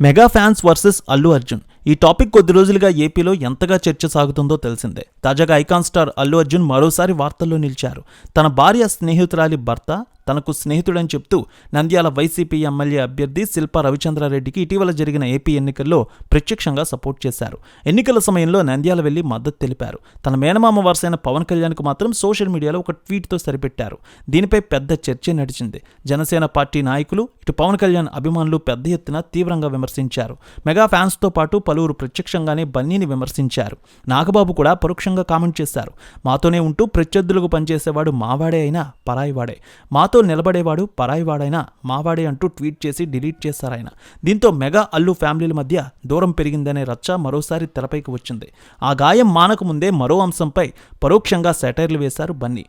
Mega fans versus Allu Arjun. ఈ topic కొద్ది రోజులుగా ఏపీలో ఎంతగా చర్చ సాగుతుందో తెలిసిందే. తాజాగా ఐకాన్ స్టార్ అల్లు అర్జున్ మరోసారి వార్తల్లో నిలిచారు. తన భార్య స్నేహితురాలి భర్త తనకు స్నేహితుడని చెప్తూ నంద్యాల వైసీపీ ఎమ్మెల్యే అభ్యర్థి శిల్పా రవిచంద్రారెడ్డికి ఇటీవల జరిగిన ఏపీ ఎన్నికల్లో ప్రత్యక్షంగా సపోర్ట్ చేశారు. ఎన్నికల సమయంలో నంద్యాల వెళ్ళి మద్దతు తెలిపారు. తన మేనమామ వరుసైన పవన్ కళ్యాణ్కు మాత్రం సోషల్ మీడియాలో ఒక ట్వీట్తో సరిపెట్టారు. దీనిపై పెద్ద చర్చ నడిచింది. జనసేన పార్టీ నాయకులు ఇటు పవన్ కళ్యాణ్ అభిమానులు పెద్ద ఎత్తున తీవ్రంగా విమర్శించారు. మెగా ఫ్యాన్స్తో పాటు పలు పలువురు ప్రత్యక్షంగానే బన్నీని విమర్శించారు. నాగబాబు కూడా పరోక్షంగా కామెంట్ చేశారు. మాతోనే ఉంటూ ప్రత్యర్థులకు పనిచేసేవాడు మావాడే అయినా పరాయివాడే. మాతో నిలబడేవాడు పరాయివాడైనా మావాడే అంటూ ట్వీట్ చేసి డిలీట్ చేశారాయన దీంతో మెగా అల్లు ఫ్యామిలీల మధ్య దూరం పెరిగిందనే రచ్చ మరోసారి తెరపైకి వచ్చింది. ఆ గాయం మానకముందే మరో అంశంపై పరోక్షంగా సెటైర్లు వేశారు బన్నీ.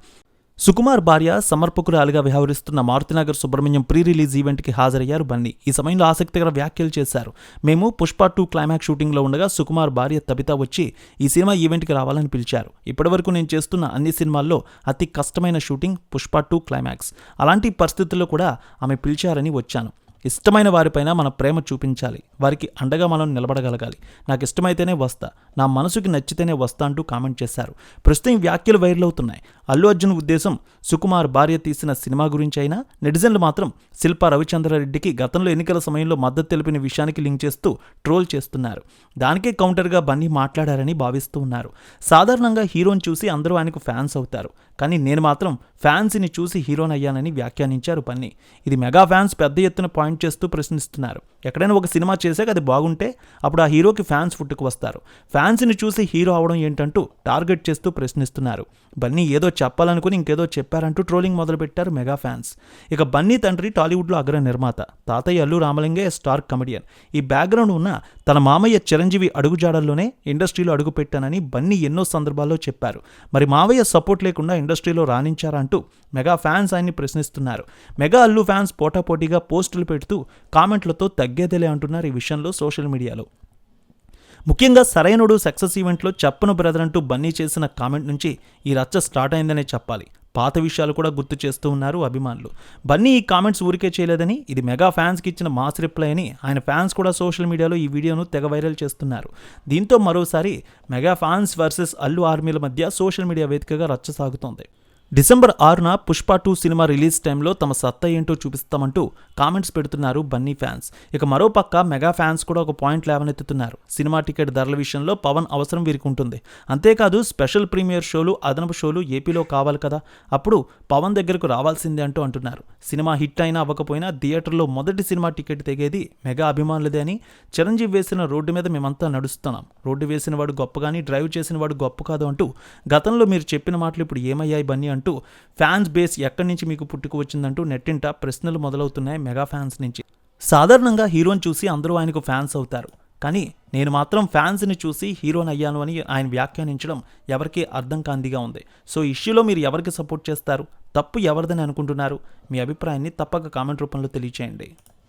సుకుమార్ భార్య సమర్పకురాలుగా వ్యవహరిస్తున్న మారుతినగర్ సుబ్రహ్మణ్యం ప్రీ రిలీజ్ ఈవెంట్కి హాజరయ్యారు. బన్నీ ఈ సమయంలో ఆసక్తికర వ్యాఖ్యలు చేశారు. మేము పుష్ప టూ క్లైమాక్స్ షూటింగ్లో ఉండగా సుకుమార్ భార్య తబిత వచ్చి ఈ సినిమా ఈవెంట్కి రావాలని పిలిచారు. ఇప్పటివరకు నేను చేస్తున్న అన్ని సినిమాల్లో అతి కష్టమైన షూటింగ్ పుష్ప టూ క్లైమాక్స్. అలాంటి పరిస్థితుల్లో కూడా ఆమె పిలిచారని వచ్చాను. ఇష్టమైన వారిపైన మన ప్రేమ చూపించాలి. వారికి అండగా మనం నిలబడగలగాలి. నాకు ఇష్టమైతేనే వస్తా. నా మనసుకి నచ్చితేనే వస్తా అంటూ కామెంట్ చేశారు. ప్రస్తుతం ఈ వ్యాఖ్యలు వైరల్ అవుతున్నాయి. అల్లు అర్జున్ ఉద్దేశం సుకుమార్ భార్య తీసిన సినిమా గురించి అయినా నెటిజన్లు మాత్రం శిల్ప రవిచంద్రారెడ్డికి గతంలో ఎన్నికల సమయంలో మద్దతు తెలిపిన విషయానికి లింక్ చేస్తూ ట్రోల్ చేస్తున్నారు. దానికే కౌంటర్గా బన్నీ మాట్లాడారని భావిస్తూ ఉన్నారు. సాధారణంగా హీరోని చూసి అందరూ ఆయనకు ఫ్యాన్స్ అవుతారు. కానీ నేను మాత్రం ఫ్యాన్స్ని చూసి హీరోని అయ్యానని వ్యాఖ్యానించారు బన్నీ. ఇది మెగా ఫ్యాన్స్ పెద్ద ఎత్తున పాయింట్ చేస్తూ ప్రశ్నిస్తున్నారు. ఎక్కడైనా ఒక సినిమా చేశాక అది బాగుంటే అప్పుడు ఆ హీరోకి ఫ్యాన్స్ పుట్టుకు వస్తారు. ఫ్యాన్స్ని చూసి హీరో అవడం ఏంటంటూ టార్గెట్ చేస్తూ ప్రశ్నిస్తున్నారు. బన్నీ ఏదో చెప్పాలనుకుని ఇంకేదో చెప్పారంటూ ట్రోలింగ్ మొదలుపెట్టారు మెగా ఫ్యాన్స్. ఇక బన్నీ తండ్రి టాలీవుడ్లో అగ్ర నిర్మాత తాతయ్య అల్లు రామలింగే స్టార్ కమెడియన్. ఈ బ్యాక్గ్రౌండ్ ఉన్న తన మామయ్య చిరంజీవి అడుగుజాడల్లోనే ఇండస్ట్రీలో అడుగుపెట్టానని బన్నీ ఎన్నో సందర్భాల్లో చెప్పారు. మరి మావయ్య సపోర్ట్ లేకుండా ఇండస్ట్రీలో రాణించారంటూ మెగా ఫ్యాన్స్ ఆయన్ని ప్రశ్నిస్తున్నారు. మెగా అల్లు ఫ్యాన్స్ పోటాపోటీగా పోస్టులు పెడుతూ కామెంట్లతో తగ్గేదేలే అంటున్నారు ఈ విషయంలో సోషల్ మీడియాలో. ముఖ్యంగా సరైనడు సక్సెస్ ఈవెంట్లో చెప్పను బ్రదర్ అంటూ బన్నీ చేసిన కామెంట్ నుంచి ఈ రచ్చ స్టార్ట్ అయిందనే చెప్పాలి. పాత విషయాలు కూడా గుర్తు చేస్తూ ఉన్నారు అభిమానులు. బన్నీ ఈ కామెంట్స్ ఊరికే చేయలేదని ఇది మెగా ఫ్యాన్స్కి ఇచ్చిన మాస్ రిప్లై అని ఆయన ఫ్యాన్స్ కూడా సోషల్ మీడియాలో ఈ వీడియోను తెగ వైరల్ చేస్తున్నారు. దీంతో మరోసారి మెగా ఫ్యాన్స్ వర్సెస్ అల్లు ఆర్మీల మధ్య సోషల్ మీడియా వేదికగా రచ్చ సాగుతోంది. డిసెంబర్ ఆరున పుష్ప టూ సినిమా రిలీజ్ టైంలో తమ సత్తా ఏంటో చూపిస్తామంటూ కామెంట్స్ పెడుతున్నారు బన్నీ ఫ్యాన్స్. ఇక మరో పక్క మెగా ఫ్యాన్స్ కూడా ఒక పాయింట్ లేవనెత్తుతున్నారు. సినిమా టికెట్ ధరల విషయంలో పవన్ అవసరం వీరికి ఉంటుంది. అంతేకాదు స్పెషల్ ప్రీమియర్ షోలు అదనపు షోలు ఏపీలో కావాలి కదా. అప్పుడు పవన్ దగ్గరకు రావాల్సిందే అంటూ అంటున్నారు. సినిమా హిట్ అయినా అవ్వకపోయినా థియేటర్లో మొదటి సినిమా టికెట్ తెగేది మెగా అభిమానులదే అని చిరంజీవి వేసిన రోడ్డు మీద మేమంతా నడుస్తున్నాం. రోడ్డు వేసిన వాడు గొప్ప కానీ డ్రైవ్ చేసిన వాడు గొప్ప కాదు అంటూ గతంలో మీరు చెప్పిన మాటలు ఇప్పుడు ఏమయ్యాయి బన్నీ అంటూ ఫ్యాన్స్ బేస్ ఎక్కడి నుంచి మీకు పుట్టుకు వచ్చిందంటూ నెట్టింట ప్రశ్నలు మొదలవుతున్నాయి మెగా ఫ్యాన్స్ నుంచి. సాధారణంగా హీరోని చూసి అందరూ ఆయనకు ఫ్యాన్స్ అవుతారు. కానీ నేను మాత్రం ఫ్యాన్స్ని చూసి హీరోని అయ్యాను అని ఆయన వ్యాఖ్యానించడం ఎవరికీ అర్థం కాందిగా ఉంది. సో ఇష్యూలో మీరు ఎవరికి సపోర్ట్ చేస్తారు? తప్పు ఎవరిదని అనుకుంటున్నారు? మీ అభిప్రాయాన్ని తప్పక కామెంట్ రూపంలో తెలియచేయండి.